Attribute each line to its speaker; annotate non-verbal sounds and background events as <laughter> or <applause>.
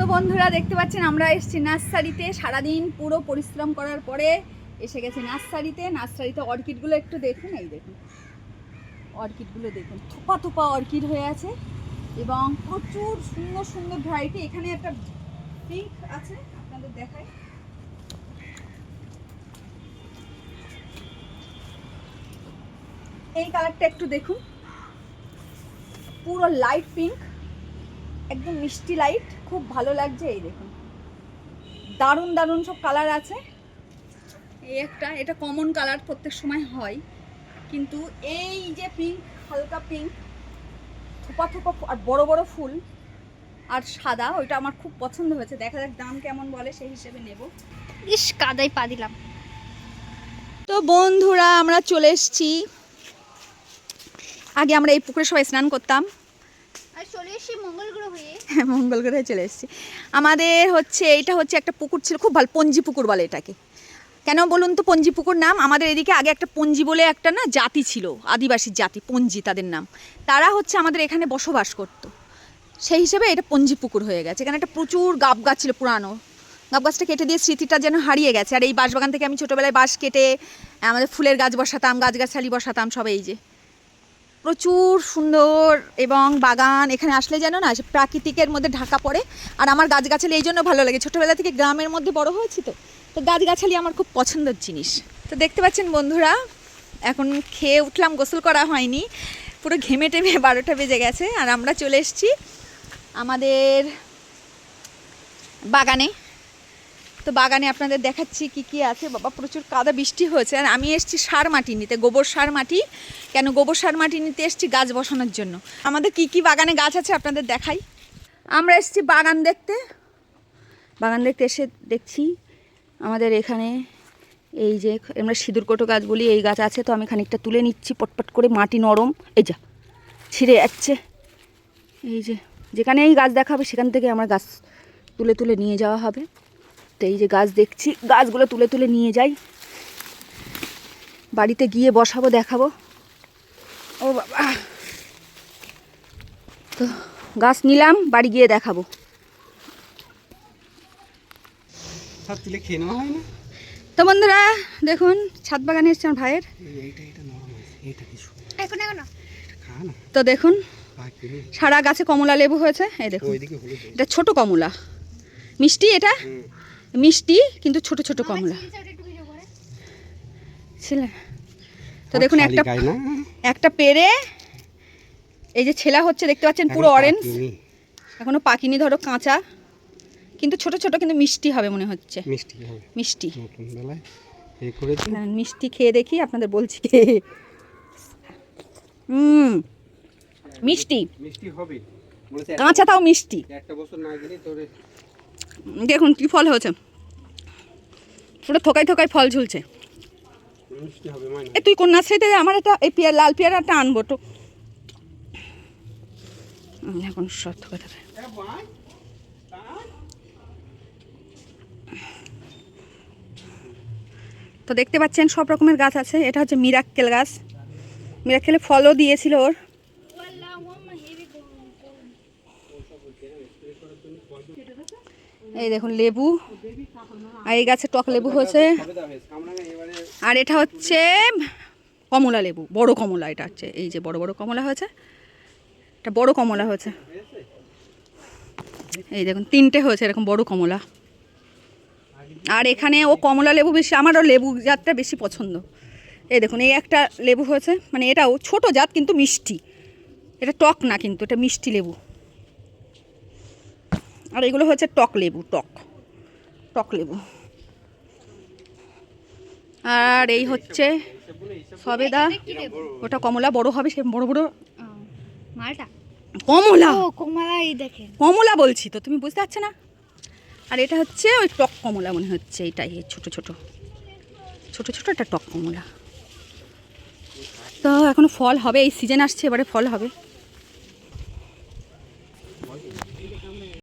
Speaker 1: তো বন্ধুরা দেখতে পাচ্ছেন, আমরা এসেছি নার্সারিতে। সারাদিন পুরো পরিশ্রম করার পরে এসে গেছি নার্সারিতে। নার্সারিতে অর্কিডগুলো একটু দেখুন, এই দেখুন। অর্কিডগুলো দেখুন, থোপা থোপা অর্কিড হয়ে আছে এবং প্রচুর সুন্দর সুন্দর ভ্যারাইটি এখানে একটা পিঙ্ক আছে, আপনাদের দেখাই। এই কালারটা একটু দেখুন। পুরো লাইট পিঙ্ক একদম মিষ্টি লাইট খুব ভালো লাগছে এই দেখুন। দারুণ দারুণ সব কালার আছে। এই একটা এটা কমন কালার প্রত্যেক সময় হয়। কিন্তু এই যে পিঙ্ক হালকা পিঙ্ক থোপা থোপা আর বড় বড় ফুল আর সাদা ওইটা আমার খুব পছন্দ হয়েছে। দেখা যাক দাম কেমন বলে সেই হিসেবে নেব।
Speaker 2: ইস কাদাই পা দিলাম।
Speaker 1: তো বন্ধুরা আমরা চলে এসেছি। আগে আমরা এই পুকুরে সবাই স্নান করতাম
Speaker 2: আর চলে এসে মঙ্গল গ্রহ হয়ে,
Speaker 1: মঙ্গল গ্রহে চলে এসেছি। আমাদের হচ্ছে, এইটা হচ্ছে একটা পুকুর ছিল, খুব ভালো, পঞ্জি পুকুর বলে এটাকে। কেন বলুন তো পঞ্জি পুকুর নাম? আমাদের এদিকে আগে একটা পঞ্জি বলে একটা না জাতি ছিল, আদিবাসী জাতি, পঞ্জি তাদের নাম। তারা হচ্ছে আমাদের এখানে বসবাস করতো। সেই হিসেবে এটা পঞ্জি পুকুর হয়ে গেছে। এখানে একটা প্রচুর গাব গাছ ছিল পুরানো। গাব গাছটা কেটে দিয়ে স্মৃতিটা যেন হারিয়ে গেছে। আর এই বাঁশবাগান থেকে আমি ছোটোবেলায় বাঁশ কেটে আমাদের ফুলের গাছ বসাতাম, গাছগাছালি বসাতাম, সব এই যে। প্রচুর সুন্দর এবং বাগান এখানে আসলে যেন না প্রাকৃতিকের মধ্যে ঢাকা পড়ে। আর আমার গাছগাছালি এই জন্য ভালো লাগে। ছোটোবেলা থেকে গ্রামের মধ্যে বড় হয়েছি তো। তো গাছগাছালি আমার খুব পছন্দের জিনিস। তো দেখতে পাচ্ছেন বন্ধুরা, এখন খেয়ে উঠলাম, গোসল করা হয়নি। পুরো ঘেমে টেমে <laughs> বারোটা বেজে গেছে। আর আমরা চলে এসেছি আমাদের বাগানে। তো বাগানে আপনাদের দেখাচ্ছি কি কি আছে। বাবা, প্রচুর কাদা বৃষ্টি হয়েছে। আর আমি এসেছি সার মাটি নিতে, গোবর সার মাটি। কেন গোবর সার মাটি নিতে এসেছি গাছ বসানোর জন্য। আমাদের কি কি বাগানে গাছ আছে আপনাদের দেখাই। আমরা এসেছি বাগান দেখতে। বাগান দেখতে এসে দেখছি আমাদের এখানে এই যে আমরা সিঁদুর কোটো গাছ বলি, এই গাছ আছে। তো আমি খানিকটা তুলে নিচ্ছি, পটপট করে মাটি নরম। এই যা, ছিঁড়ে যাচ্ছে। এই যে যেখানে এই গাছ দেখাবে সেখান থেকে আমার গাছ তুলে তুলে নিয়ে যাওয়া হবে। তো এই যে গাছ দেখছি গাছগুলো তুলে তুলে নিয়ে যাই। বাড়িতে গিয়ে বসাবো দেখাবো। ও বাবা। তো গাছ নিলাম বাড়ি গিয়ে দেখাবো। তো বন্ধুরা দেখুন ছাদ বাগানে এসছে আমার ভাইয়ের।
Speaker 3: এই- এইটা এটা নরম আছে এইটা কিছু
Speaker 2: এখন এখন
Speaker 3: খা না।
Speaker 1: তো দেখুন সারা গাছে কমলা লেবু হয়েছে এই দেখুন। এটা ছোট কমলা। মিষ্টি এটা। মিষ্টি কিন্তু ছোট ছোট কমলা। ছিল তো দেখুন একটা একটা পেরে এই যে ছেলা হচ্ছে দেখতে পাচ্ছেন পুরো অরেঞ্জ। এখনও পাকিনি ধরো কাঁচা। কিন্তু ছোট ছোট কিন্তু মিষ্টি হবে মনে হচ্ছে।
Speaker 3: মিষ্টি
Speaker 1: মিষ্টি। মিষ্টি খেয়ে দেখি আপনাদের বলছি হুম মিষ্টি।
Speaker 3: মিষ্টি হবে
Speaker 1: কাঁচা তাও মিষ্টি।
Speaker 3: একটা বছর না গেলে তোরে
Speaker 1: দেখুন কি ফল হয়েছে। পুরো থোকাই থোকাই ফল ঝুলছে। এ, তুই কন্যাশ্রীতে আমার একটা এই পেয়ার, লাল পেয়ারাটা আনব তো। এখন তো দেখতে পাচ্ছেন সব রকমের গাছ আছে। এটা হচ্ছে মিরাক্কেল গাছ। মিরাক্কেলে ফলও দিয়েছিল ওর। এই দেখুন লেবু। আর এই গাছে টক লেবু হয়েছে। আর এটা হচ্ছে কমলা লেবু, বড় কমলা এটা হচ্ছে। এই যে বড় বড় কমলা হয়েছে, এটা বড় কমলা হয়েছে। এই দেখুন, তিনটে হয়েছে এরকম বড় কমলা। আর এখানে ও কমলা লেবু বেশি, আমারও লেবু জাতটা বেশি পছন্দ। এই দেখুন, এই একটা লেবু হয়েছে মানে এটাও ছোট জাত কিন্তু মিষ্টি। এটা টক না কিন্তু, এটা মিষ্টি লেবু। আর এগুলো হচ্ছে টক লেবু টক টক লেবু। আর এই হচ্ছে সবেদা ওটা কমলা বড় হবে সে বড় বড়।
Speaker 2: মালটা?
Speaker 1: কমলা?
Speaker 2: কমলা এই দেখেন।
Speaker 1: কমলা বলছি তো তুমি বুঝতে পারছ না? আর এটা হচ্ছে ওই টক কমলা মনে হচ্ছে এটাই ছোট ছোট। ছোট ছোট একটা টক কমলা। তো এখনও ফল হবে এই সিজন আসছে এবারে ফল হবে।